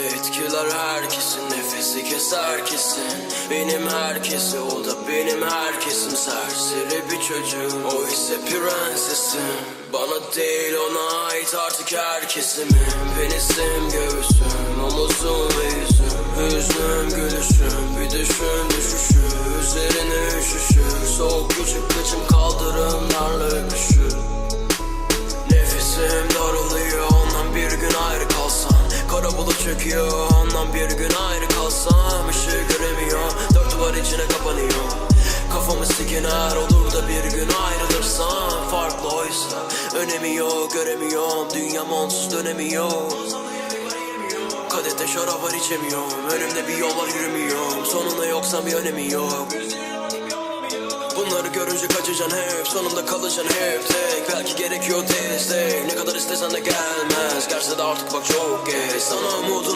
Duygular herkesin nefesi keser kesin Benim herkesi o da benim herkesim Serseri bir çocuğum o ise prensesim. Bana değil ona ait artık herkesimin Penisim göğsüm omuzum ve yüzüm. Hüznüm gülüşüm bir düşün düşüşü bulut çöküyor. Ondan bir gün ayrı kalsam Işığı göremiyor. Dört duvar içine kapanıyor. Kafamı sikiner olur da bir gün ayrılırsam Farklı oysa. Önemi yok göremiyorum. Dünyam onsuz dönemiyor. Kadete şarap var içemiyorum. Önümde bir yol var yürümüyorum. Sonunda yoksa bir önemi yok Bunları görünce kaçacaksın hep Sonunda kalacaksın hep. Tek Belki gerekiyor destek. Ne kadar istesen de gelmez. Gelse de artık bak çok geç. Sana umudunu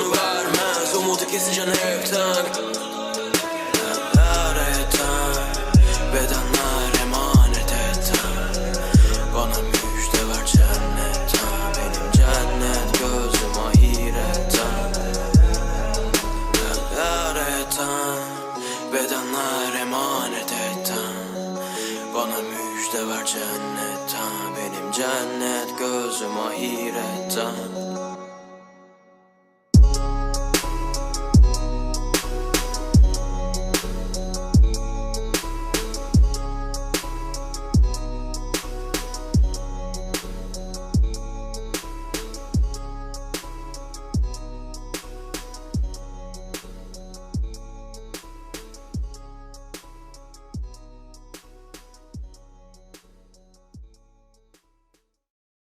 Bana müjde ver cennetten Benim cennet gözüm ahiretten